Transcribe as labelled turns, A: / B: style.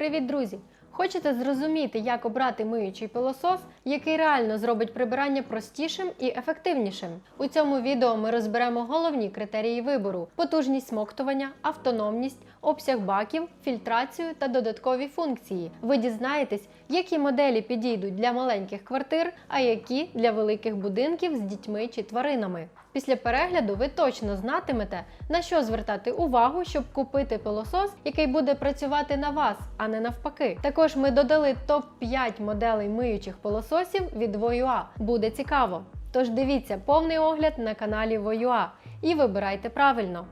A: Привіт, друзі! Хочете зрозуміти, як обрати миючий пилосос, який реально зробить прибирання простішим і ефективнішим? У цьому відео ми розберемо головні критерії вибору: потужність смоктування, автономність, обсяг баків, фільтрацію та додаткові функції. Ви дізнаєтесь, які моделі підійдуть для маленьких квартир, а які для великих будинків з дітьми чи тваринами. Після перегляду ви точно знатимете, на що звертати увагу, щоб купити пилосос, який буде працювати на вас, а не навпаки. Також ми додали топ-5 моделей миючих пилососів від Voyua. Буде цікаво. Тож дивіться повний огляд на каналі Voyua і вибирайте правильно.